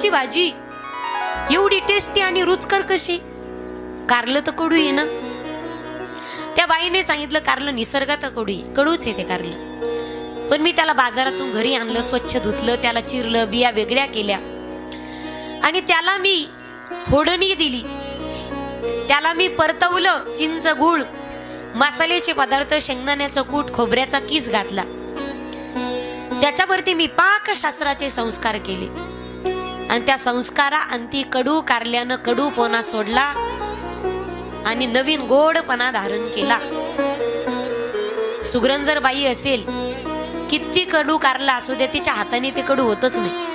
कारल्याची भाजी. एवढी टेस्टी आणि रुचकर कशी? कारलं तर कडू आहे ना? त्या बाईने सांगितलं कारलं निसर्गात कडू आहे. कडूच आहे ते कारलं. पण मी त्याला बाजारातून घरी आणलं स्वच्छ धुतलं त्याला चिरलं बिया वेगळ्या केल्या. आणि त्याला मी फोडणी दिली. त्याला मी परतवलं चिंच गुळ मसाल्याचे पदार्थ शेंगदाण्याचं कूट खोबऱ्याचा किस घातला. त्याच्यावरती मी पाकशास्त्राचे संस्कार केले. आणि त्या संस्कारा अंती कडू कारल्यानं कडूपणा सोडला आणि नवीन गोडपणा धारण केला. सुग्रण जर बाई असेल किती कडू कारला असू दे तिच्या हाताने ते कडू होतच नाही.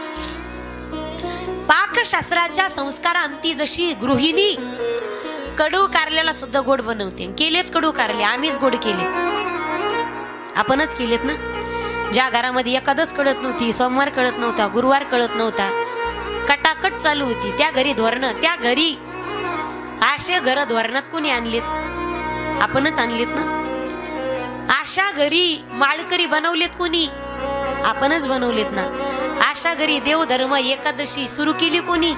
पाकशास्त्राच्या संस्कारांती जशी गृहिणी कडू कारल्याला सुद्धा गोड बनवते. केलेत कडू कारले आम्हीच गोड केले. आपणच केलेत ना? ज्या घरामध्ये एखादच कळत नव्हती सोमवार कळत नव्हता गुरुवार कळत नव्हता कटकट चालू होती. त्या घरी धोरणं त्या घरी असे घर धोरणात कोणी आणलेत? आपणच आणलेत ना? अशा घरी माळकरी बनवलेत कोणी? आपणच बनवलेत ना? अशा घरी देवधर्म एकादशी सुरू केली कोणी?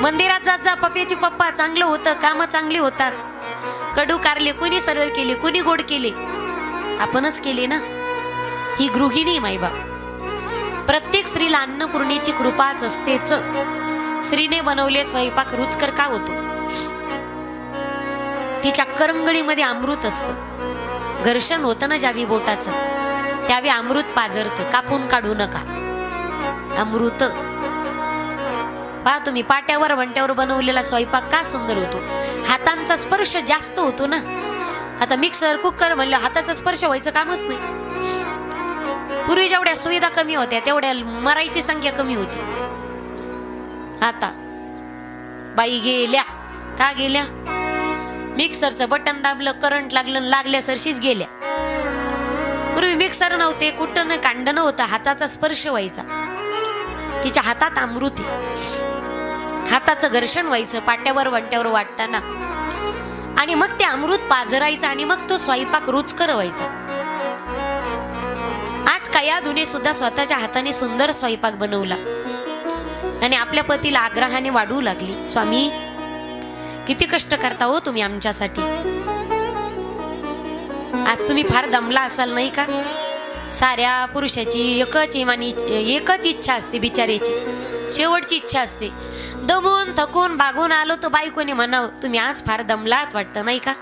मंदिरात जात जा पप्याची पप्पा चांगलं होतं कामं चांगली होतात. कडू कारले कोणी सरळ केले कोणी गोड केले? आपणच केले ना? ही गृहिणी माईबाप. प्रत्येक स्त्रीला अन्नपूर्णेची कृपाच असतेच. स्त्रीने बनवले स्वयंपाक रुचकर का होतो? तिच्या करंगळीमध्ये अमृत असतं. घर्षण होतं ना ज्यावी बोटाचं? त्यावी अमृत पाजरतं. कापून काढू नका. अमृत. पहा तुम्ही पाट्यावर वंट्यावर बनवलेला स्वयंपाक का सुंदर होतो? हातांचा स्पर्श जास्त होतो ना? आता मिक्सर कुकर म्हणलं हाताचा स्पर्श व्हायचं कामच नाही. पूर्वी जेवढ्या सुविधा कमी होत्या तेवढ्या मरायची संख्या कमी होती. आता बाई गेल्या का गेल्या. मिक्सरचं बटन दाबलं करंट लागलं लागल्या सरशीच गेल्या. पूर्वी मिक्सर नव्हते कुठं न कांड नव्हतं हाताचा स्पर्श व्हायचा. तिच्या हातात अमृती हाताचं घर्षण व्हायचं पाट्यावर वंट्यावर वाटताना. आणि मग ते अमृत पाजरायचं आणि मग तो स्वयंपाक रुचकर व्हायचा. आज सुद्धा स्वतःच्या हाताने सुंदर स्वयंपाक बनवला. आणि आपल्या पतीला आग्रहाने वाढवू लागली. स्वामी किती कष्ट करता हो तुम्ही आमच्यासाठी. आज तुम्ही फार दमला असाल नाही का? साऱ्या पुरुषाची एकच इमानी एकच इच्छा असते बिचाऱ्याची. शेवटची इच्छा असते. दमून थकून बागून आलो तर बायकोने म्हणावं तुम्ही आज फार दमलात वाटतं नाही का?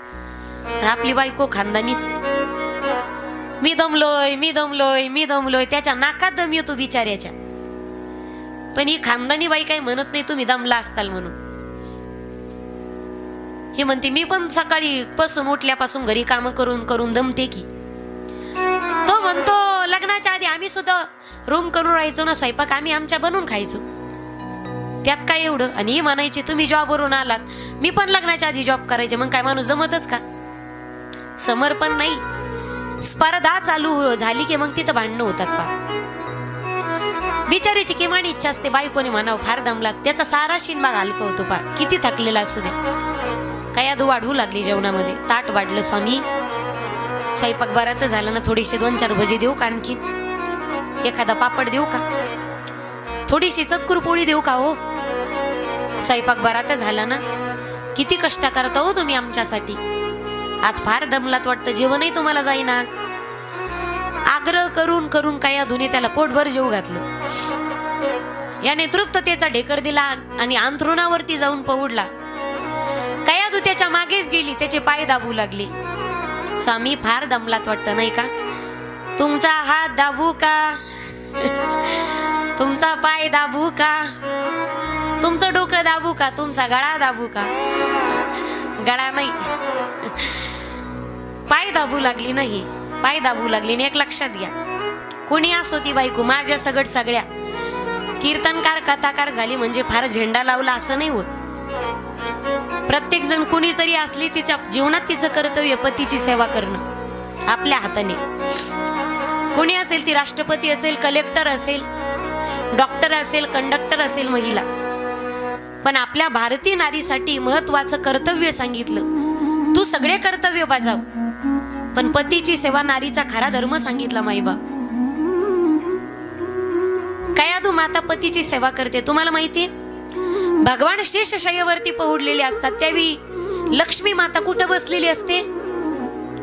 आपली बायको खानदानीच मी दमलोय मी दमलोय मी दमलोय. त्याच्या नाकात दम येतो बिचाऱ्याच्या. पण ही खानदानी बाई काही म्हणत नाही तुम्ही दमला असताल म्हणून. हे म्हणते मी पण सकाळी पासून उठल्यापासून घरी काम करून करून दमते की. तो म्हणतो लग्नाच्या आधी आम्ही सुद्धा रूम करून राहायचो ना स्वयंपाक आम्ही आमच्या बनवून खायचो. त्यात काय एवढं? आणि ही म्हणायची तुम्ही जॉबवरून आलात. मी पण लग्नाच्या आधी जॉब करायचे. मग काय माणूस दमतच का? समर्पण नाही. स्पर्धा चालू झाली की मग तिथं भांडणं होतात पा बिचारीची किमान इच्छा असते बायकोने म्हणावं फार दमलात त्याचा सारा शिनबाग हलका होतो पा किती थकलेला असू द्या काय आदू वाढवू लागली जेवणामध्ये. ताट वाढलं स्वामी. स्वयंपाक बरात झाला ना थोडीशी दोन चार भजी देऊ का आणखी? एखादा पापड देऊ का? थोडीशी चतकुर पोळी देऊ का हो? स्वयंपाक बरा तर झाला ना? किती कष्ट करता हो तुम्ही आमच्यासाठी. आज फार दमलात वाटतं जेवणही तुम्हाला जाईन आज. आग्रह करून करून काय अधुनी त्याला पोटभर जेव घातलं. याने तृप्ततेचा ढेकर दिला आणि अंथरुणावरती जाऊन पवडला कयादू त्याच्या मागेच गेली त्याचे पाय दाबू लागले. स्वामी फार दमलात वाटतं नाही का? तुमचा हात दाबू का? तुमचा पाय दाबू का? तुमचं डोकं दाबू का? तुमचा गळा दाबू का? गळा नाही. पाय दाबू लागली नाही. पाय दाबू लागली नाही. एक लक्षात घ्या. कोणी असो ती बायको माझ्या सगट सगळ्या. कीर्तनकार कथाकार झाली म्हणजे फार झेंडा लावला असं नाही होत. प्रत्येक जण कुणीतरी असली तिच्या जीवनात तिचं कर्तव्य पतीची सेवा करणं. आपल्या हाताने. कोणी असेल ती राष्ट्रपती असेल कलेक्टर असेल डॉक्टर असेल कंडक्टर असेल महिला. पण आपल्या भारतीय नारीसाठी महत्वाचं कर्तव्य सांगितलं. तू सगळे कर्तव्य बजाव. पण पतीची सेवा नारीचा खरा धर्म सांगितला माईबा. काय तू माता पतीची सेवा करते तुम्हाला माहितीये? भगवान शेष शय्यावरती पहुडलेले असतात त्यावेळी लक्ष्मी माता कुठं बसलेली असते?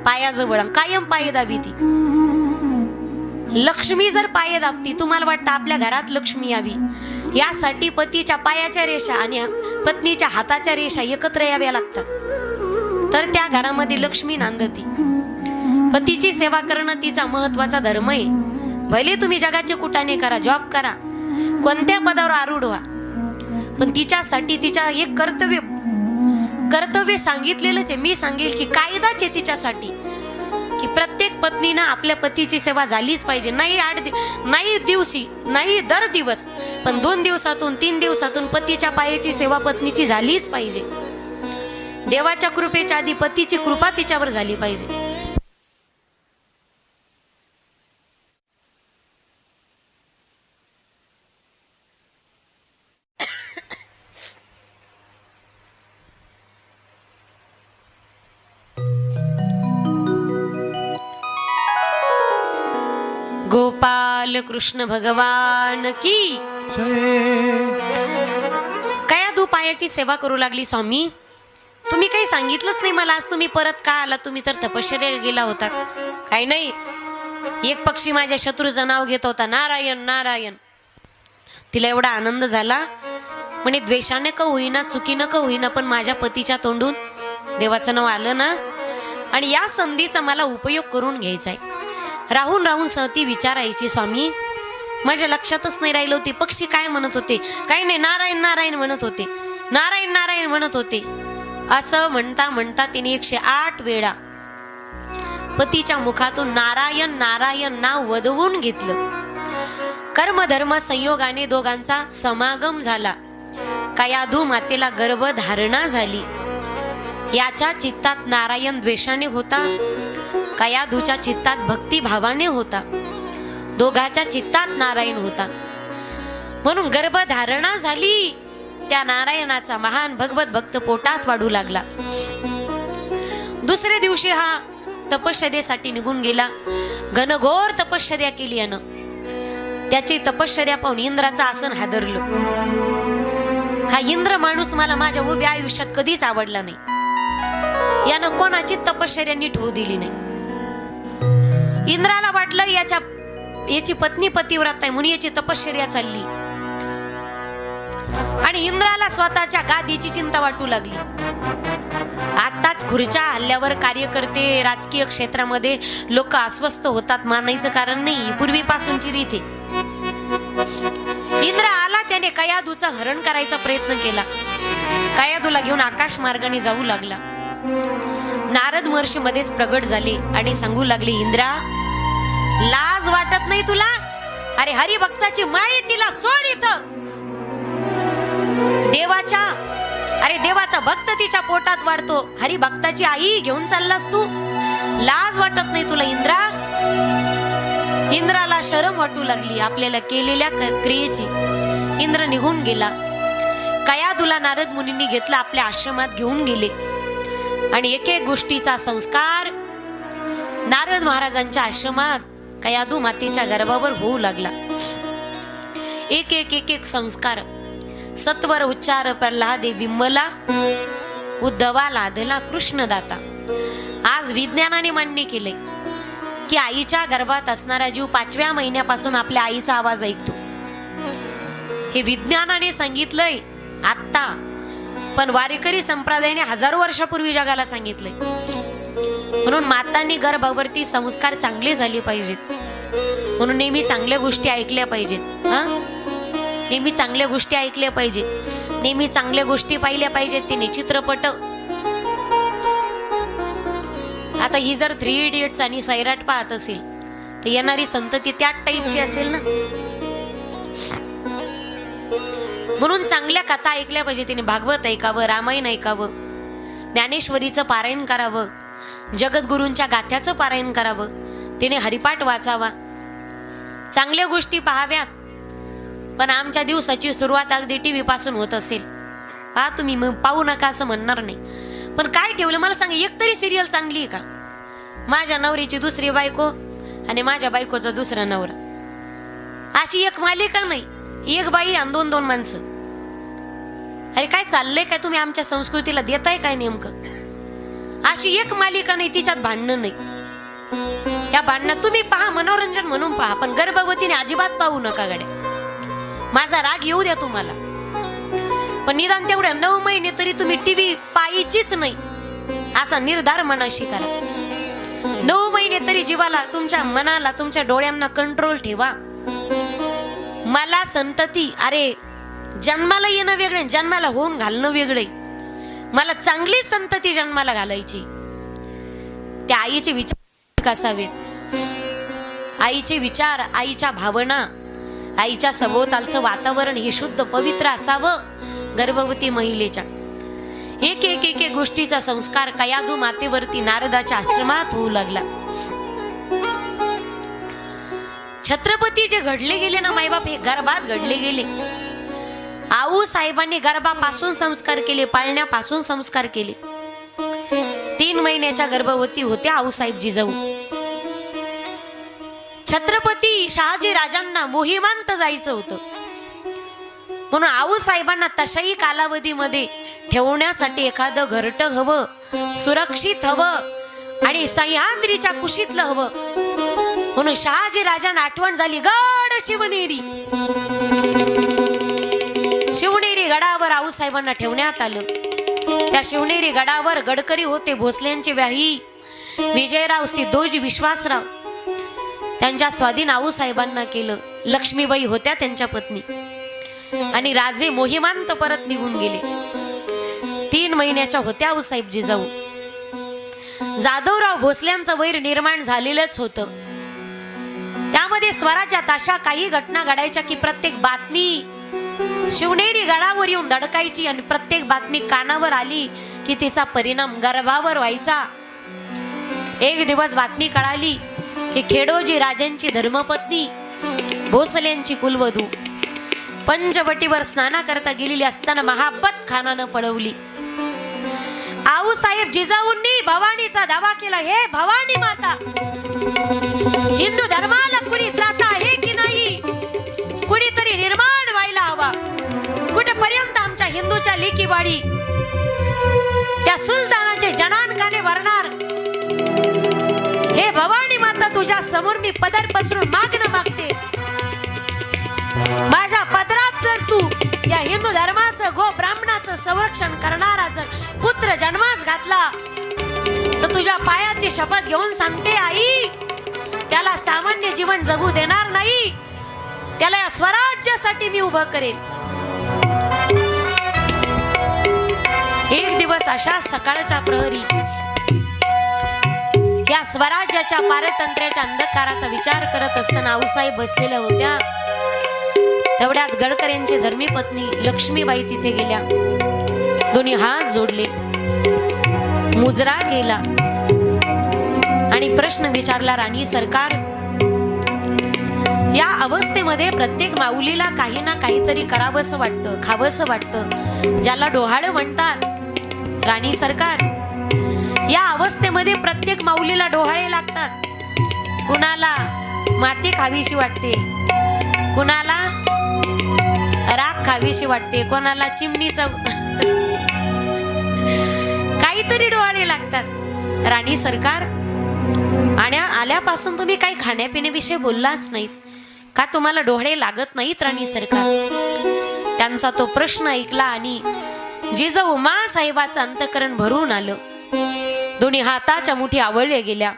पायाजवळ कायम पाय दाबी ती लक्ष्मी जर पाय दाबती तुम्हाला वाटतं आपल्या घरात लक्ष्मी यावी. यासाठी पतीच्या पायाच्या रेषा आणि पत्नीच्या हाताच्या रेषा एकत्र याव्या लागतात. तर त्या घरामध्ये लक्ष्मी नांदती. पतीची सेवा करणं तिचा महत्त्वाचा धर्म आहे. भले तुम्ही जगाचे कुटाने करा जॉब करा कोणत्या पदावर आरूढ व्हा. पण तिच्यासाठी तिच्या एक कर्तव्य कर्तव्य सांगितलेलंच आहे. मी सांगेल की कायदाच आहे तिच्यासाठी. की प्रत्येक पत्नीनं आपल्या पतीची सेवा झालीच पाहिजे. नाही आठ दि- नाही दिवशी नाही दर दिवस. पण दोन दिवसातून तीन दिवसातून पतीच्या पायाची सेवा पत्नीची झालीच पाहिजे. देवाच्या कृपेच्या आधी पतीची कृपा तिच्यावर झाली पाहिजे. कृष्ण भगवान की. कया दुपायाची सेवा करू लागली स्वामी? तुम्ही काही सांगितलंच नाही मला. आज तुम्ही परत का आला? तुम्ही तर तपश्चर्या गेला होता. काही नाही. एक पक्षी माझ्या शत्रूचं नाव घेत होता. नारायण नारायण. तिला एवढा आनंद झाला. म्हणे द्वेषाने का होईना चुकीनं का होईना पण माझ्या पतीच्या तोंडून देवाचं नाव आलं ना? आणि या संधीचा मला उपयोग करून घ्यायचा आहे. राहून राहून सहती विचारायची स्वामी. माझ्या लक्षातच नाही राहिलं होते पक्षी काय म्हणत होते. काही नाही नारायण नारायण म्हणत होते. नारायण नारायण म्हणत होते. असं म्हणता म्हणता तिने एकशे आठ वेळा पतीच्या मुखातून नारायण नारायण नाव वधवून घेतलं. कर्मधर्म संयोगाने दोघांचा समागम झाला. कयाधू मातेला गर्भधारणा झाली. याच्या चित्तात नारायण द्वेषाने होता. कयाधूच्या चित्तात भक्ती भावाने होता? दोघाच्या चित्तात नारायण होता. म्हणून गर्भधारणा झाली त्या नारायणाचा महान भगवत भक्त पोटात वाढू लागला. दुसऱ्या दिवशी हा तपश्चर्यासाठी निघून गेला. घनघोर तपश्चर्या केली यानं. त्याची तपश्चर्या पाहून इंद्राचं आसन हादरलं. हा इंद्र माणूस मला माझ्या उभ्या आयुष्यात कधीच आवडला नाही. यानं कोणाची तपश्चर्या नीट होऊ दिली नाही. इंद्राला वाटलं याच्या याची पत्नी पतिव्रत आहे म्हणून याची तपश्चर्या चालली. आणि इंद्राला स्वतःच्या गादीची चिंता वाटू लागली. आताच खुर्च्या हल्ल्यावर कार्यकर्ते राजकीय क्षेत्रामध्ये लोक अस्वस्थ होतात मानायचं कारण नाही पूर्वीपासूनची रीत इंद्र आला त्याने कयादूचा हरण करायचा प्रयत्न केला. कयादूला घेऊन आकाश मार्गाने जाऊ लागला. नारद महर्षी मध्येच प्रगट झाले आणि सांगू लागले इंद्रा लाज वाटत नाही तुला? अरे हरिभक्ताची माई तिला सोड इथं. देवाच्या अरे देवाचा भक्त तिच्या पोटात वाढतो. हरिभक्ताची आई घेऊन चाललास तू? लाज वाटत नाही तुला इंद्रा? इंद्राला शरम वाटू लागली आपल्याला केलेल्या क्रियेची. इंद्र निघून गेला. कयादूला नारद मुनींनी घेतला आपल्या आश्रमात घेऊन गेले. आणि एक एक गोष्टीचा संस्कार नारद महाराजांच्या आश्रमात कयादू मातेच्या गर्भावर होऊ लागला. एक एक एक एक संस्कार सत्वर उच्चार प्रल्हादे बिंबला उद्धवा लादला कृष्णदाता. आज विज्ञानाने मान्य केले की आईच्या गर्भात असणारा जीव पाचव्या महिन्यापासून आपल्या आईचा आवाज ऐकतो. हे विज्ञानाने सांगितलंय आत्ता पण वारीकरी संप्रदायाने हजारो वर्षापूर्वी जगाला सांगितलंय. म्हणून मातांनी गर्भावरती संस्कार चांगले झाले पाहिजेत. म्हणून नेहमी चांगल्या गोष्टी ऐकल्या पाहिजेत. हा? नेहमी चांगल्या गोष्टी ऐकल्या पाहिजेत. नेहमी चांगल्या गोष्टी पाहिल्या पाहिजेत तिने चित्रपट. आता ही जर थ्री इडियट्स आणि सैराट पाहत असेल तर येणारी संतती त्या टाईपची असेल ना? म्हणून चांगल्या कथा ऐकल्या पाहिजे. तिने भागवत ऐकावं रामायण ऐकावं. ज्ञानेश्वरीचं पारायण करावं. जगद्गुरूंच्या गाथ्याचं पारायण करावं. तिने हरिपाठ वाचावा. चांगल्या गोष्टी पाहाव्यात. पण आमच्या दिवसाची सुरुवात अगदी टी पासून होत असेल. पहा तुम्ही मग पाहू नका असं म्हणणार नाही. पण काय ठेवलं? मला सांगा एक तरी सिरियल चांगली आहे का? माझ्या नवरीची दुसरी बायको आणि माझ्या बायकोचा दुसरा नवरा. अशी एक मालिका नाही. एक बाई आणि दोन दोन माणसं. अरे काय चाललंय काय तुम्ही आमच्या संस्कृतीला देताय काय नेमकं? अशी एक मालिका नाही तिच्यात भांडणं नाही. या भांडणं तुम्ही पहा मनोरंजन म्हणून पहा पण गर्भवतीने अजिबात पाहू नका गड्या. माझा राग येऊ द्या तुम्हाला. पण निदान तेवढ्या नऊ महिने तरी तुम्ही टीव्ही पाहिजेच नाही असा निर्धार मनाशी करा. नऊ महिने तरी जीवाला तुमच्या मनाला तुमच्या डोळ्यांना कंट्रोल ठेवा. मला संतती अरे जन्माला येणं वेगळे जन्माला होऊन घालणं वेगळे. मला चांगली संतती जन्माला घालायची. त्या आईचे विचार असावेत आईचे विचार आईच्या भावना आईच्या सभोवतालचं वातावरण हे शुद्ध पवित्र असावं गर्भवती महिलेच्या. एक एक एक एक गोष्टीचा संस्कार कयाधू मातेवरती नारदाच्या आश्रमात होऊ लागला. छत्रपती जे घडले गेले ना मायबाप हे गर्भात घडले गेले. आऊ साहेबांनी गर्भापासून संस्कार केले पाळण्यापासून संस्कार केले. तीन महिन्याच्या गर्भवती होत्या आऊ साहेब जिजाऊ छत्रपती शहाजी राजांना मोहिमांत जायचं होतं. म्हणून आऊ साहेबांना तशाही कालावधीमध्ये ठेवण्यासाठी एखादं घरट हवं सुरक्षित हवं आणि सह्याद्रीच्या कुशीतलं हवं. म्हणून शहाजी राजांना आठवण झाली गड शिवनेरी. गडावर आऊसाहेबांना ठेवण्यात आलं. त्या शिवनेरी गडावर गडकरी होते भोसल्यांचे व्याही. विजयराव सिद्धोजी विश्वासराव त्यांच्या स्वाधीन आऊसाहेबांना केलं. लक्ष्मीबाई होत्या त्यांच्या पत्नी. आणि राजे मोहिमांत परत निघून गेले. तीन महिन्याच्या होत्या आऊसाहेब जिजाऊ जाधवराव भोसल्यांचं वैर निर्माण झालेलंच होतं. त्यामध्ये स्वराज्यात अशा काही घटना घडायच्या की प्रत्येक बातमी शिवनेरी गडावर येऊन धडकायची आणि प्रत्येक बातमी कानावर आली की तिचा परिणाम गर्भावर व्हायचा. एक दिवस बातमी कळाली की खेडोजी राजांची धर्मपत्नी भोसल्यांची कुलवधू पंचवटीवर स्नाना करता गेलेली असताना महाबत खानानं पळवली. आऊ साहेब जिजाऊंनी भवानीचा दावा केला हे भवानी माता हिंदू धर्माला कुणी त्राता निर्माण कुठेपर्यंत आमच्या हिंदूच्या लेकीवाडी त्या सुलतानाचे जनानकाने भरणार हे भवानी माता तुझ्या समोर मी पदर पसरून मागणं मागते. माझ्या पदरात जर तू या हिंदू धर्माचं गो ब्राह्मणाचं संरक्षण करणारा जर पुत्र जन्मास घातला तर तुझ्या पायाची शपथ घेऊन सांगते आई त्याला सामान्य जीवन जगू देणार नाही. त्याला या स्वराज्यासाठी मी उभं करेन. एक दिवस अशा सकाळच्या प्रहरी या स्वराज्याच्या पारतंत्र्याच्या अंधकाराचा विचार करत असताना आऊसाहेब बसलेल्या होत्या. तेवढ्यात गडकर यांची धर्मी पत्नी लक्ष्मीबाई तिथे गेल्या. दोन्ही हात जोडले. मुजरा गेला. आणि प्रश्न विचारला राणी सरकार या अवस्थेमध्ये प्रत्येक माऊलीला काही ना काहीतरी करावंसं वाटतं खावंसं वाटतं. ज्याला डोहाळं म्हणतात राणी सरकार. या अवस्थेमध्ये प्रत्येक माऊलीला डोहाळे लागतात. कुणाला माती खावीशी वाटते कुणाला राख खावीशी वाटते कोणाला चिमणीच काहीतरी डोहाळे लागतात. राणी सरकार. आणि आल्यापासून तुम्ही काही खाण्यापिण्याविषयी बोललाच नाहीत. का तुम्हाला डोळे लागत नाहीत राणी सरकार? त्यांचा तो प्रश्न ऐकला आणि जिजाऊ मा साहेबाचं अंतकरण भरून आलं. दोन्ही हाताच्या मुठी आवळल्या गेल्या.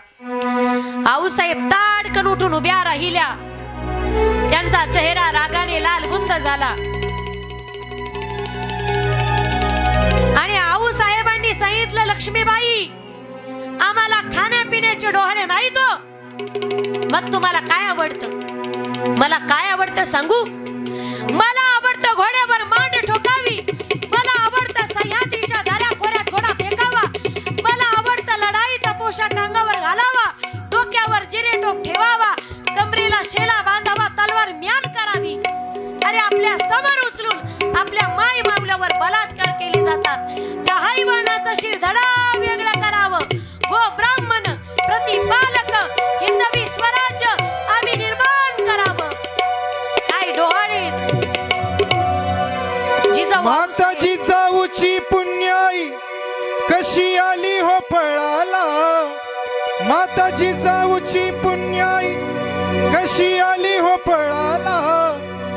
आऊसाहेब ताडकन उठून उभ्या राहिल्या. त्यांचा चेहरा रागाने लालगुंद झाला. आणि आऊ साहेबांनी सांगितलं लक्ष्मीबाई आम्हाला खाण्यापिण्याचे डोहाळे नाही तो. मग तुम्हाला काय आवडतं? मला काय आवडतं सांगू? मला आवडतं घोड्यावर मांड ठोकावी. मला आवडतं सह्याद्रीच्या दऱ्या खोऱ्यात घोडा फेकावा. मला आवडतं लढाईचा पोशाख अंगावर घालावा. डोक्यावर जिरे टोप ठेवावा. कमरेला शेला बांधावा तलवार म्यान करावी. अरे आपल्यासमोर उचलून आपल्या माय मावल्यावर बलात्कार केले जातात. त्या हाईवानाचा शिर धडा जिजाऊ माताजी जाऊची पुण्याई कशी आली हो पळाला माताजी जाऊची पुण्याई कशी आली हो पळाला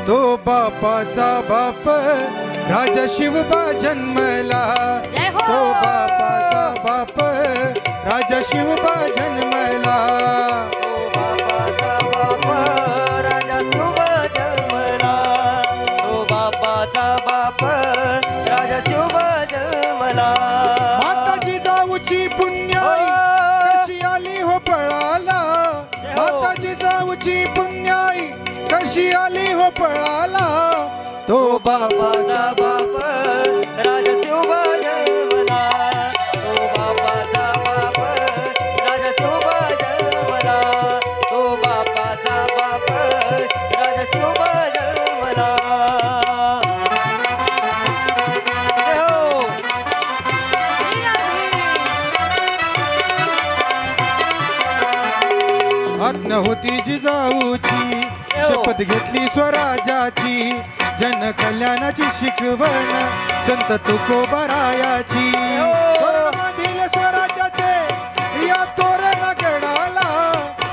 तो बापाचा बाप राजा शिवबा जन्मला. हो. तो बापाचा बाप राजा शिवबा जन्मला. जिजाऊची शपथ घेतली स्वराजाची जन कल्याणाची शिकवण संत तुकोबरायाची तोरण बांधिले स्वराजाचे या तोरण गडाला.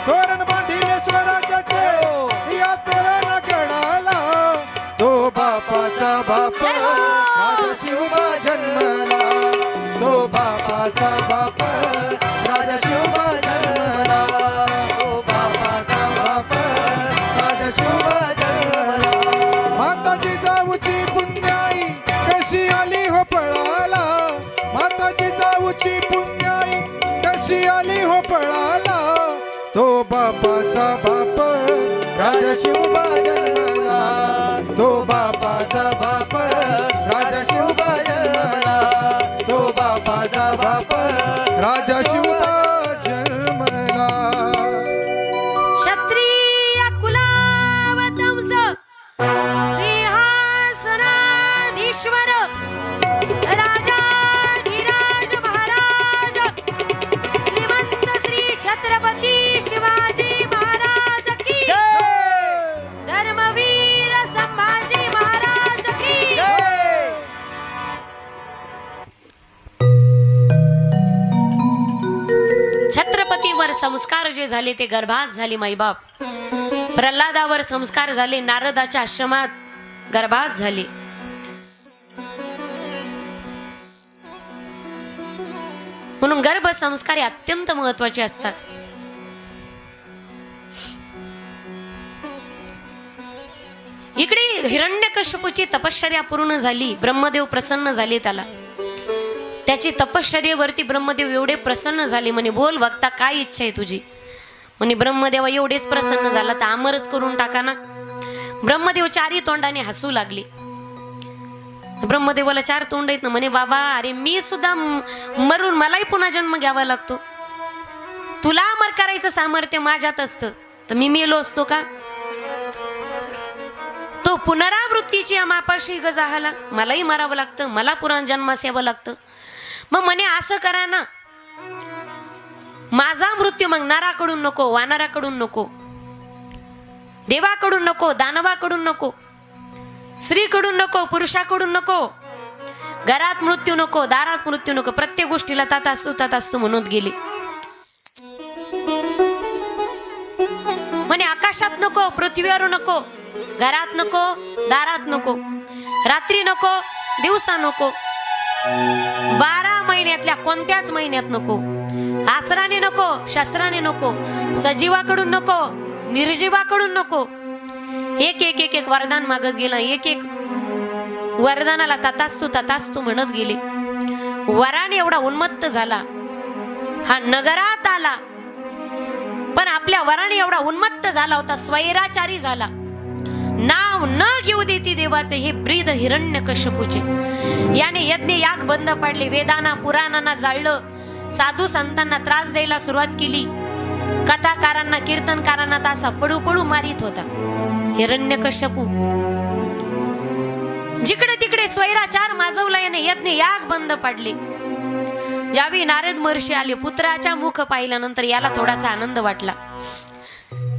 तोरण बांधिले स्वराजाचे या तोरण गडाला. तो बापाचा बाप शिवबा जन्मला. राजा झाले ते गर्भात झाले माईबाप. प्रल्हादावर संस्कार झाले नारदाच्या आश्रमात गर्भात झाले. म्हणून गर्भ संस्कार हे अत्यंत महत्त्वाचे असतात. इकडे हिरण्यकश्यपूची तपश्चर्या पूर्ण झाली ब्रह्मदेव प्रसन्न झाले त्याला. त्याची तपश्चर्येवरती ब्रह्मदेव एवढे प्रसन्न झाले म्हणे बोल बघता काय इच्छा आहे तुझी? म्हणे ब्रह्मदेवा एवढेच प्रसन्न झाला तर अमरच करून टाका ना. ब्रह्मदेव चारी तोंडाने हसू लागले. ब्रह्मदेवाला चार तोंड आहेत ना म्हणे बाबा अरे मी सुद्धा मरून मलाही पुन्हा जन्म घ्यावा लागतो. तुला अमर करायचं सामर्थ्य माझ्यात असतं तर मी मेलो असतो का? तो पुनरावृत्तीची या मापाशी गजाहाला मलाही मरावं लागतं मला पुराण जन्मास यावं लागतं. मग म्हणे असं करा ना. माझा मृत्यू मग नाराकडून नको वानराकडून नको देवाकडून नको दानवाकडून नको स्त्रीकडून नको पुरुषाकडून नको घरात मृत्यू नको दारात मृत्यू नको प्रत्येक गोष्टीला तात असतो तात असतो म्हणत गेली. म्हणे आकाशात नको पृथ्वीवर नको घरात नको दारात नको रात्री नको दिवसा नको बारा महिन्यातल्या कोणत्याच महिन्यात नको. आसराने नको शस्त्राने नको सजीवाकडून नको निर्जीवाकडून नको. एक एक एक एक वरदान मागत गेला एक एक वरदानाला ततास्तू ततास्तू म्हणत गेले. वराने एवढा उन्मत्त झाला. हा नगरात आला. पण आपल्या वराने एवढा उन्मत्त झाला होता स्वैराचारी झाला. नाव न घेऊ देती देवाचे हे ब्रीद हिरण्य कशपूचे याने यज्ञ याग बंद पडले वेदाना पुराणांना जाळलं. साधू संतांना त्रास द्यायला सुरुवात केली. कथाकारांना कीर्तनकारांना तासा पडू पडू मारित होता. हिरण्य कश्यपू जिकडे तिकडे स्वैराचार माजवला याने यज्ञ याग बंद पडले. ज्यावेळी नारद महर्षी आले पुत्राच्या मुख पाहिल्यानंतर याला थोडासा आनंद वाटला.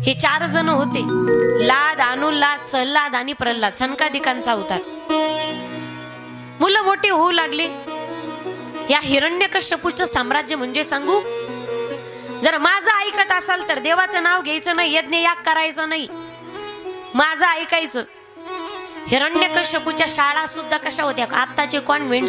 हे चार जण होते. लाद अनुल्लाद सल्लाद आणि प्रल्हाद सनकादिकांचा अवतार. मोठे होऊ लागले. या हिरण्यकश्यपूचं साम्राज्य म्हणजे सांगू? जर माझं ऐकत असाल तर देवाचं नाव घ्यायचं नाही यज्ञ याग करायचं नाही. माझं ऐकायचं. हिरण्यकश्यपूच्या शाळा सुद्धा कशा होत्या? आत्ताचे कॉन्व्हेंट